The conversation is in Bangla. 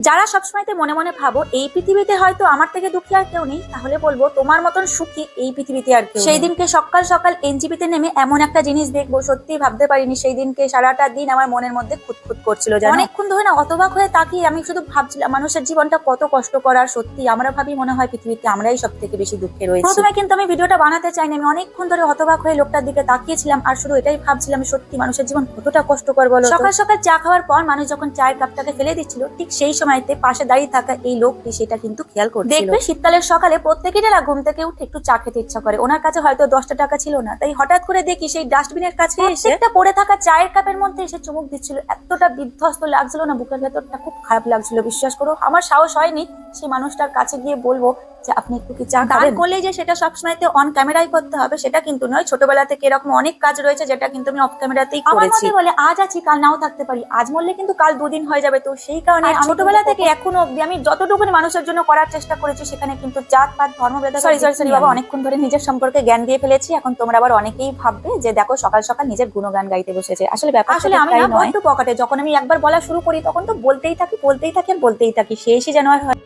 যারা সবসময়তে মনে মনে ভাবো এই পৃথিবীতে হয়তো আমার থেকে দুঃখী আর কেউ নেই তাহলে বলব তোমার মতন সুখী এই পৃথিবীতে আর কেউ সেই দিনকে সকাল সকাল এনজিপিতে নেমে এমন একটা জিনিস দেখব সত্যি ভাবতে পারিনি সেই দিনকে সারাটা দিন আমার মনের মধ্যে খুঁতখুত করছিল অনেকক্ষণ ধরে না অতবাক হয়ে তাকিয়ে আমি শুধু ভাবছিলাম মানুষের জীবনটা কত কষ্ট করার সত্যি আমরা ভাবি মনে হয় পৃথিবীতে আমরাই সব থেকে বেশি দুঃখে রয়েছি। প্রথমে কিন্তু আমি ভিডিওটা বানাতে চাইনি আমি অনেকক্ষণ ধরে হতবাক হয়ে লোকটার দিকে তাকিয়েছিলাম আর শুধু এটাই ভাবছিলাম সত্যি মানুষের জীবন কতটা কষ্টকর বলো সকাল সকাল চা খাওয়ার পর মানুষ যখন চায়ের কাপটাকে ফেলে দিচ্ছিল ঠিক সেই সময়তে পাশে দাঁড়িয়ে থাকা এই লোকটি সেটা কিন্তু খেয়াল করছিল। দেখবে শীতকালের সকালে প্রত্যেকেই না ঘুম থেকে উঠে একটু চা খেতে ইচ্ছা করে। ওনার কাছে হয়তো দশটা টাকা ছিল না। তাই হঠাৎ করে দেখি সেই ডাস্টবিনের কাছে এসে একটা পড়ে থাকা চায়ের কাপের মধ্যে এসে চুমুক দিচ্ছিল। এতটা বিধ্বস্ত লাগছিল না বুকের ভেতরটা খুব খারাপ লাগছিল বিশ্বাস করো। আমার সাহস হয়নি সেই মানুষটার কাছে গিয়ে বলব যে আপনি একটু কি চা খাবেন? করলে যে সেটা সবসময় অন ক্যামেরাই করতে হবে সেটা কিন্তু নয়। ছোটবেলা থেকে এরকম অনেক কাজ রয়েছে যেটা কিন্তু আমি অফ ক্যামেরাতেই করেছি। আমার বলে আজ আছি কাল নাও থাকতে পারি। আজ মরলে কিন্তু কাল দুদিন হয়ে যাবে। তো সেই কারণে ছোটবেলা থেকে এখনও অবধি আমি যতটুকু মানুষের জন্য করার চেষ্টা করেছি সেখানে কিন্তু জাত পাত ধর্ম সরি সরি সরি বাবা অনেকক্ষণ ধরে নিজের সম্পর্কে জ্ঞান দিয়ে ফেলেছি। এখন তোমরা আবার অনেকেই ভাববে যে দেখো সকাল সকাল নিজের গুণগান গাইতে বসেছে। আসলে ব্যাপার আসলে আমি না পকেটে। যখন আমি একবার বলা শুরু করি তখন তো বলতেই থাকি বলতেই থাকি আর বলতেই থাকি। শেষই যেন আর হয়।